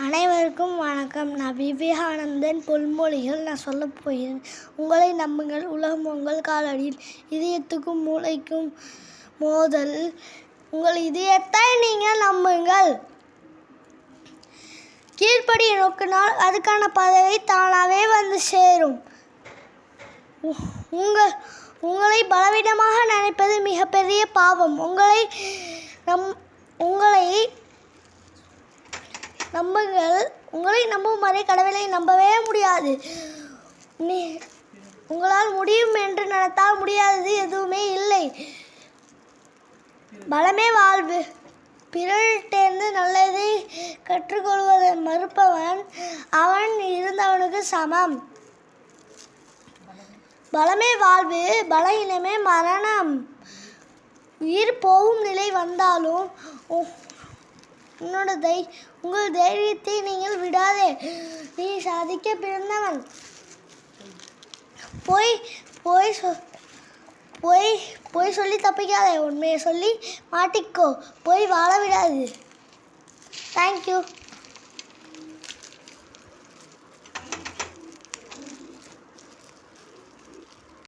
அனைவருக்கும் வணக்கம். நான் விவேகானந்தன் பொன்மொழிகள். நான் சொல்ல போகிறேன். உங்களை நம்புங்கள். உலகம் உங்கள் காலடியில் இதயத்துக்கும் மூளைக்கும் மோதல். உங்கள் இதயத்தை நீங்கள் நம்புங்கள். கீழ்ப்படியை நோக்கினால் அதுக்கான பதவி தானாகவே வந்து சேரும். உ- உங்கள் உங்களை பலவீனமாக நினைப்பது மிகப்பெரிய பாவம். உங்களை நம் உங்களை நம்புங்கள். உங்களை நம்பும் வரை கடவுளை நம்பவே முடியாது. நீ உங்களால் முடியும் என்று நினைத்தால் முடியாதது எதுவுமே இல்லை. பலமே வாழ்வு. பிறர்கிட்டேருந்து நல்லதை கற்றுக்கொள்வதை மறுப்பவன் அவன் இருந்தவனுக்கு சமம். பலமே வாழ்வு பலகீனமே மரணம். உயிர் போகும் நிலை வந்தாலும் உன்னோட தை உங்கள் தைரியத்தை நீங்கள் விடாதே. நீ சாதிக்க பிறந்தவன். போய் போய் சொ போய் போய் சொல்லி தப்பிக்காதே. உண்மையை சொல்லி மாட்டிக்கோ. போய் வாழ விடாது. தேங்க்யூ